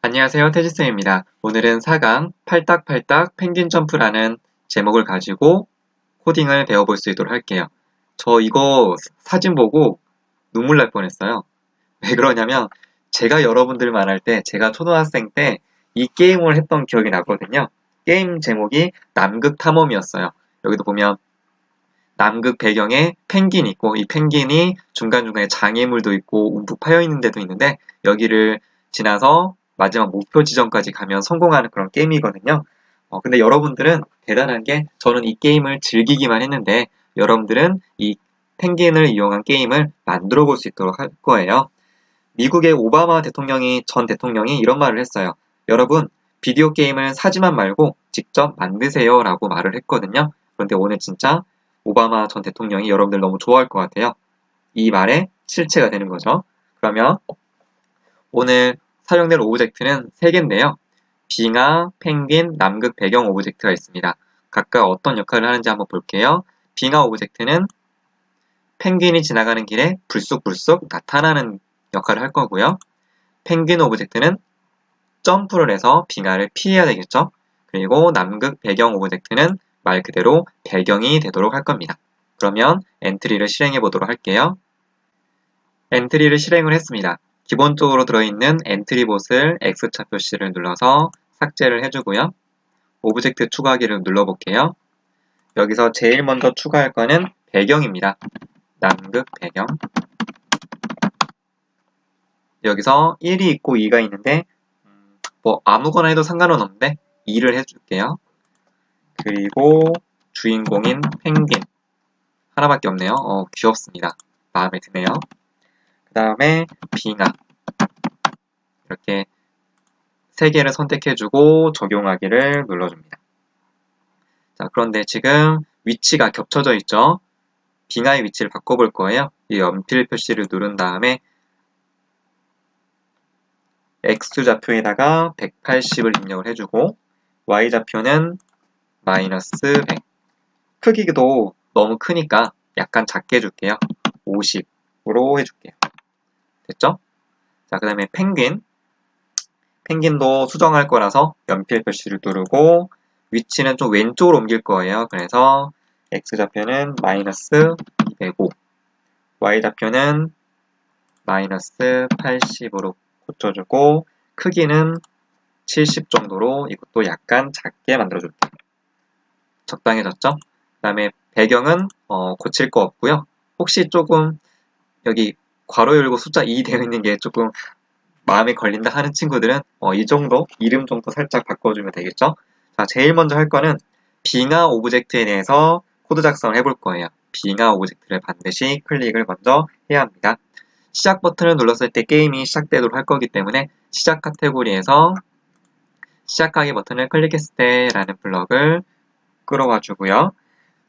안녕하세요 태지쌤입니다. 오늘은 4강 팔딱팔딱 펭귄 점프라는 제목을 가지고 코딩을 배워볼 수 있도록 할게요. 저 이거 사진 보고 눈물 날 뻔했어요. 왜 그러냐면 제가 여러분들 말할 때 제가 초등학생 때 이 게임을 했던 기억이 나거든요. 게임 제목이 남극 탐험이었어요. 여기도 보면 남극 배경에 펭귄 있고 이 펭귄이 중간중간에 장애물도 있고 움푹 파여 있는 데도 있는데 여기를 지나서 마지막 목표 지점까지 가면 성공하는 그런 게임이거든요. 어, 근데 여러분들은 대단한 게 저는 이 게임을 즐기기만 했는데 여러분들은 이 펭귄을 이용한 게임을 만들어 볼 수 있도록 할 거예요. 미국의 오바마 대통령이 전 대통령이 이런 말을 했어요. 여러분 비디오 게임을 사지만 말고 직접 만드세요 라고 말을 했거든요. 그런데 오늘 진짜 오바마 전 대통령이 여러분들 너무 좋아할 것 같아요. 이 말에 실체가 되는 거죠. 그러면 오늘 사용될 오브젝트는 3개인데요. 빙하, 펭귄, 남극 배경 오브젝트가 있습니다. 각각 어떤 역할을 하는지 한번 볼게요. 빙하 오브젝트는 펭귄이 지나가는 길에 불쑥불쑥 나타나는 역할을 할 거고요. 펭귄 오브젝트는 점프를 해서 빙하를 피해야 되겠죠. 그리고 남극 배경 오브젝트는 말 그대로 배경이 되도록 할 겁니다. 그러면 엔트리를 실행해 보도록 할게요. 엔트리를 실행을 했습니다. 기본적으로 들어있는 엔트리 봇을 X차 표시를 눌러서 삭제를 해주고요. 오브젝트 추가하기를 눌러볼게요. 여기서 제일 먼저 추가할 거는 배경입니다. 남극 배경. 여기서 1이 있고 2가 있는데 뭐 아무거나 해도 상관은 없는데 2를 해줄게요. 그리고 주인공인 펭귄 하나밖에 없네요. 어, 귀엽습니다. 마음에 드네요. 그 다음에 빙하 이렇게 세 개를 선택해주고 적용하기를 눌러줍니다. 자, 그런데 지금 위치가 겹쳐져 있죠? 빙하의 위치를 바꿔볼 거예요. 이 연필 표시를 누른 다음에 X좌표에다가 180을 입력을 해주고 Y좌표는 마이너스 100 크기도 너무 크니까 약간 작게 해줄게요. 50으로 해줄게요. 됐죠? 자, 그 다음에 펭귄 펭귄도 수정할 거라서 연필 표시를 누르고 위치는 좀 왼쪽으로 옮길 거예요. 그래서 X좌표는 마이너스 205 Y좌표는 마이너스 80으로 고쳐주고 크기는 70 정도로 이것도 약간 작게 만들어줄게요. 적당해졌죠? 그 다음에 배경은 어, 고칠 거 없고요. 혹시 조금 여기 괄호 열고 숫자 2 되어 있는 게 조금 마음에 걸린다 하는 친구들은 어, 이 정도 이름 정도 살짝 바꿔주면 되겠죠? 자, 제일 먼저 할 거는 빙하 오브젝트에 대해서 코드 작성을 해볼 거예요. 빙하 오브젝트를 반드시 클릭을 먼저 해야 합니다. 시작 버튼을 눌렀을 때 게임이 시작되도록 할 거기 때문에 시작 카테고리에서 시작하기 버튼을 클릭했을 때 라는 블럭을 끌어와 주고요.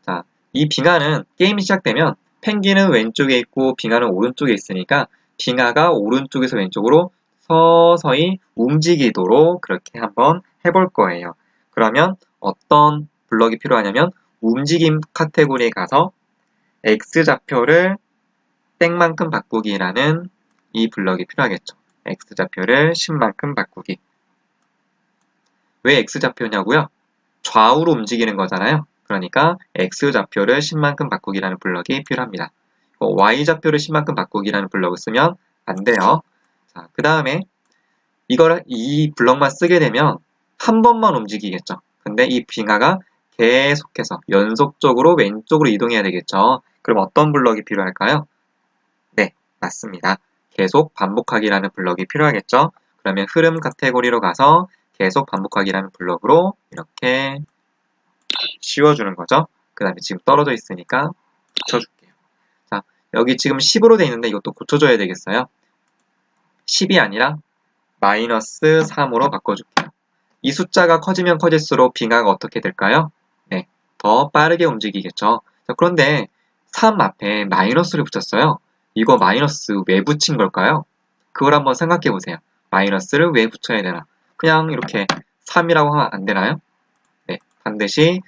자, 이 빙하는 게임이 시작되면 펭귄은 왼쪽에 있고 빙하는 오른쪽에 있으니까 빙하가 오른쪽에서 왼쪽으로 서서히 움직이도록 그렇게 한번 해볼 거예요. 그러면 어떤 블럭이 필요하냐면 움직임 카테고리에 가서 X좌표를 땡만큼 바꾸기라는 이 블럭이 필요하겠죠. X좌표를 10만큼 바꾸기. 왜 X좌표냐고요? 좌우로 움직이는 거잖아요. 그러니까 X좌표를 10만큼 바꾸기라는 블럭이 필요합니다. Y좌표를 10만큼 바꾸기라는 블럭을 쓰면 안 돼요. 자, 그 다음에 이걸 이 블럭만 쓰게 되면 한 번만 움직이겠죠. 근데 이 빙하가 계속해서 연속적으로 왼쪽으로 이동해야 되겠죠. 그럼 어떤 블럭이 필요할까요? 네, 맞습니다. 계속 반복하기라는 블럭이 필요하겠죠. 그러면 흐름 카테고리로 가서 계속 반복하기라는 블럭으로 이렇게 씌워주는 거죠. 그 다음에 지금 떨어져 있으니까 붙여줄게요. 자, 여기 지금 10으로 돼 있는데 이것도 고쳐줘야 되겠어요. 10이 아니라 마이너스 3으로 바꿔줄게요. 이 숫자가 커지면 커질수록 빙하가 어떻게 될까요? 네, 더 빠르게 움직이겠죠. 자, 그런데 3 앞에 마이너스를 붙였어요. 이거 마이너스 왜 붙인 걸까요? 그걸 한번 생각해 보세요. 마이너스를 왜 붙여야 되나? 그냥 이렇게 3이라고 하면 안 되나요? 네, 반드시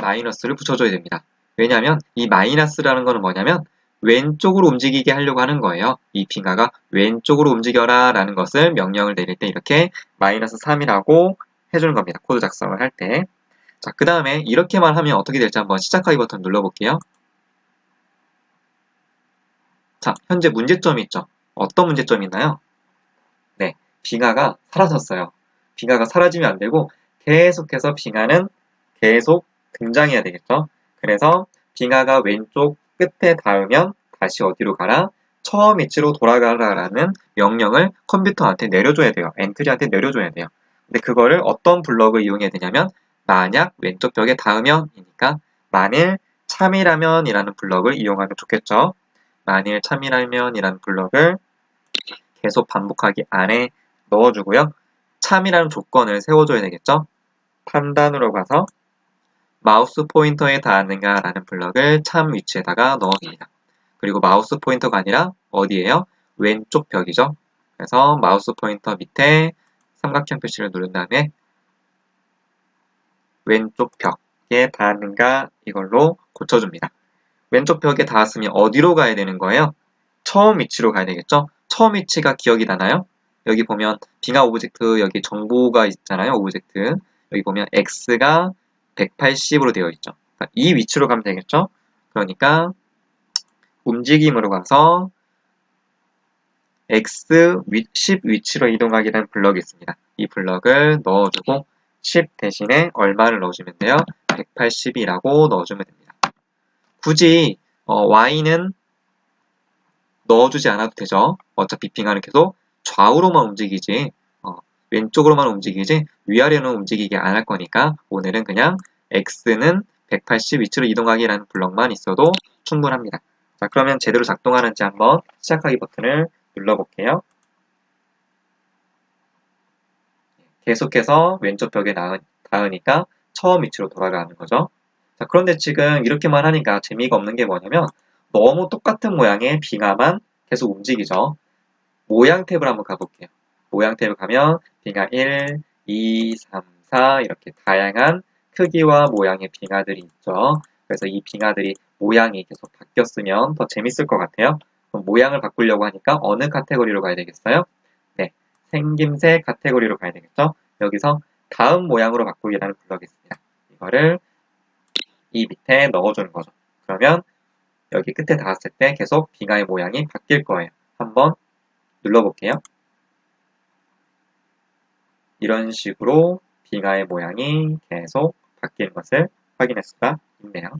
마이너스를 붙여줘야 됩니다. 왜냐하면 이 마이너스라는 거는 뭐냐면 왼쪽으로 움직이게 하려고 하는 거예요. 이 빙하가 왼쪽으로 움직여라 라는 것을 명령을 내릴 때 이렇게 마이너스 3이라고 해주는 겁니다. 코드 작성을 할 때. 자, 그 다음에 이렇게만 하면 어떻게 될지 한번 시작하기 버튼 눌러볼게요. 자, 현재 문제점이 있죠. 어떤 문제점이 있나요? 네, 빙하가 사라졌어요. 빙하가 사라지면 안 되고 계속해서 빙하는 계속 등장해야 되겠죠. 그래서 빙하가 왼쪽 끝에 닿으면 다시 어디로 가라? 처음 위치로 돌아가라라는 명령을 컴퓨터한테 내려줘야 돼요. 엔트리한테 내려줘야 돼요. 근데 그거를 어떤 블럭을 이용해야 되냐면 만약 왼쪽 벽에 닿으면이니까 만일 참이라면이라는 블럭을 이용하면 좋겠죠. 만일 참이라면이라는 블럭을 계속 반복하기 안에 넣어주고요. 참이라는 조건을 세워줘야 되겠죠. 판단으로 가서 마우스 포인터에 닿았는가 라는 블럭을 참 위치에다가 넣어줍니다. 그리고 마우스 포인터가 아니라 어디에요? 왼쪽 벽이죠. 그래서 마우스 포인터 밑에 삼각형 표시를 누른 다음에 왼쪽 벽에 닿았는가 이걸로 고쳐줍니다. 왼쪽 벽에 닿았으면 어디로 가야 되는 거예요? 처음 위치로 가야 되겠죠? 처음 위치가 기억이 나나요? 여기 보면 빙하 오브젝트 여기 정보가 있잖아요. 오브젝트 여기 보면 x가 180으로 되어 있죠. 그러니까 이 위치로 가면 되겠죠? 그러니까 움직임으로 가서 x 10 위치로 이동하기라는 블럭이 있습니다. 이 블럭을 넣어주고 10 대신에 얼마를 넣어주면 돼요? 180이라고 넣어주면 됩니다. 굳이 어, y는 넣어주지 않아도 되죠. 어차피 빙하는 계속 좌우로만 움직이지 어, 왼쪽으로만 움직이지 위아래로 움직이게 안 할 거니까 오늘은 그냥 x는 180 위치로 이동하기라는 블럭만 있어도 충분합니다. 자 그러면 제대로 작동하는지 한번 시작하기 버튼을 눌러볼게요. 계속해서 왼쪽 벽에 닿으니까 처음 위치로 돌아가는 거죠. 자, 그런데 지금 이렇게만 하니까 재미가 없는 게 뭐냐면 너무 똑같은 모양의 빙하만 계속 움직이죠. 모양 탭을 한번 가볼게요. 모양 탭을 가면 빙하 1, 2, 3, 4 이렇게 다양한 크기와 모양의 빙하들이 있죠. 그래서 이 빙하들이 모양이 계속 바뀌었으면 더 재밌을 것 같아요. 모양을 바꾸려고 하니까 어느 카테고리로 가야 되겠어요? 네, 생김새 카테고리로 가야 되겠죠. 여기서 다음 모양으로 바꾸기라는 블럭이 있습니다. 이거를 이 밑에 넣어주는 거죠. 그러면 여기 끝에 닿았을 때 계속 빙하의 모양이 바뀔 거예요. 한번 눌러볼게요. 이런 식으로 빙하의 모양이 계속 바뀌는 것을 확인할 수가 있네요.